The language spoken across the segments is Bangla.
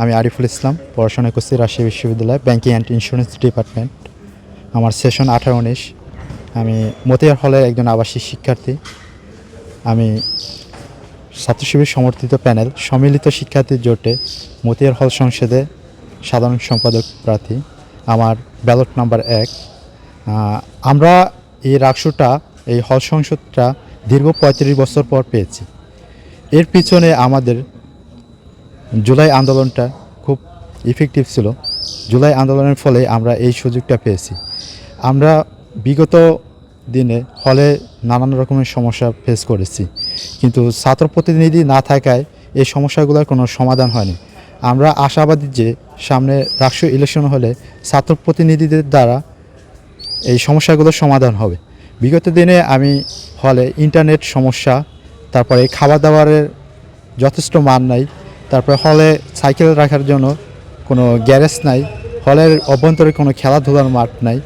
আমি আরিফুল ইসলাম, পড়াশোনা করছি রাজশাহী বিশ্ববিদ্যালয় ব্যাংকিং অ্যান্ড ইন্স্যুরেন্স ডিপার্টমেন্ট আমার সেশন আঠারো উনিশ। আমি মতিয়ার হলের একজন আবাসিক শিক্ষার্থী। আমি ছাত্র শিবির সমর্থিত প্যানেল, সম্মিলিত শিক্ষার্থীর জোটে মতিয়ার হল সংসদে সাধারণ সম্পাদক প্রার্থী। আমার ব্যালট নাম্বার এক। আমরা এই রাকসুটা, এই হল সংসদটা দীর্ঘ পঁয়ত্রিশ বছর পর পেয়েছি। এর পিছনে আমাদের জুলাই আন্দোলনটা খুব ইফেক্টিভ ছিল। জুলাই আন্দোলনের ফলে আমরা এই সুযোগটা পেয়েছি। আমরা বিগত দিনে হলে নানান রকমের সমস্যা ফেস করেছি। কিন্তু ছাত্র প্রতিনিধি না থাকায় এই সমস্যাগুলোর কোনো সমাধান হয়নি। আমরা আশাবাদী যে সামনে রাষ্ট্রীয় ইলেকশন হলে ছাত্র প্রতিনিধিদের দ্বারা এই সমস্যাগুলোর সমাধান হবে। বিগত দিনে আমি হলে ইন্টারনেট সমস্যা, তারপরে খাবার দাবারের যথেষ্ট মান নাই তারপরে হলে সাইকেল রাখার জন্য কোনো গ্যারেজ নাই, হলের অভ্যন্তরে কোনো খেলাধুলার মাঠ নাই।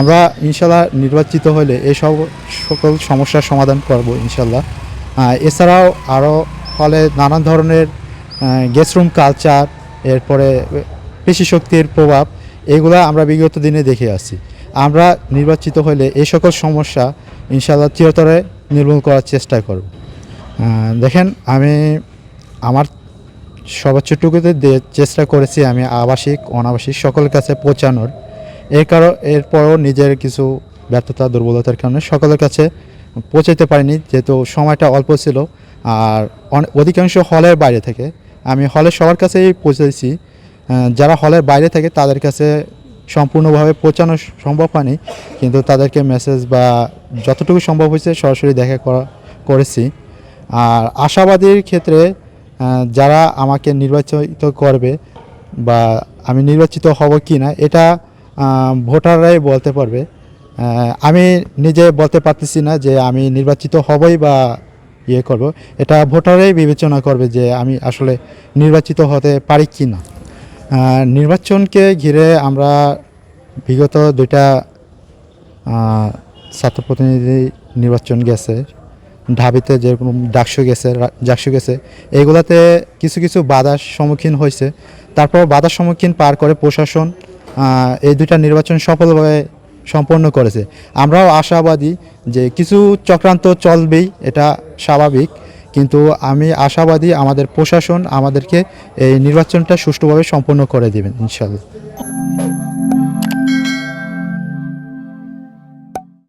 আমরা ইনশাল্লাহ নির্বাচিত হলে এই সব সকল সমস্যার সমাধান করব ইনশাল্লাহ। এছাড়াও আরও হলে নানান ধরনের গেস্টরুম কালচার এরপরে পেশি শক্তির প্রভাব, এগুলা আমরা বিগত দিনে দেখে আসছি আমরা নির্বাচিত হলে এই সকল সমস্যা ইনশাল্লাহ চিরতরে নির্মূল করার চেষ্টা করব। দেখেন আমি, আমার সর্বোচ্চটুকুতে চেষ্টা করেছি আমি আবাসিক, অনাবাসিক সকলের কাছে পৌঁছানোর। এর কারণ, এরপরও নিজের কিছু ব্যর্থতা, দুর্বলতার কারণে সকলের কাছে পৌঁছাতে পারিনি, যেহেতু সময়টা অল্প ছিল। আর অধিকাংশ হলের বাইরে থেকে আমি হলের সবার কাছেই পৌঁছেছি যারা হলের বাইরে থাকে তাদের কাছে সম্পূর্ণভাবে পৌঁছানো সম্ভব হয়নি, কিন্তু তাদেরকে মেসেজ বা যতটুকু সম্ভব হয়েছে সরাসরি দেখা করা করেছি। আর আশাবাদীর ক্ষেত্রে যারা আমাকে নির্বাচিত করবে বা আমি নির্বাচিত হব কি না এটা ভোটাররাই বলতে পারবে। আমি নিজে বলতে পারতেছি না যে আমি নির্বাচিত হবই বা ইয়ে করব। এটা ভোটাররাই বিবেচনা করবে যে আমি আসলে নির্বাচিত হতে পারি কি না নির্বাচনকে ঘিরে আমরা বিগত দুইটা ছাত্র প্রতিনিধি নির্বাচন গেছে। ঢাবিতে যেরকম ডাকসু গেছে জাকসু গেছে এইগুলাতে কিছু কিছু বাধার সম্মুখীন হয়েছে। তারপর বাধার সম্মুখীন পার করে প্রশাসন এই দুইটা নির্বাচন সফলভাবে সম্পন্ন করেছে। আমরাও আশাবাদী যে কিছু চক্রান্ত চলবেই, এটা স্বাভাবিক। কিন্তু আমি আশাবাদী আমাদের প্রশাসন আমাদেরকে এই নির্বাচনটা সুষ্ঠুভাবে সম্পন্ন করে দেবেন, ইনশাল্লাহ।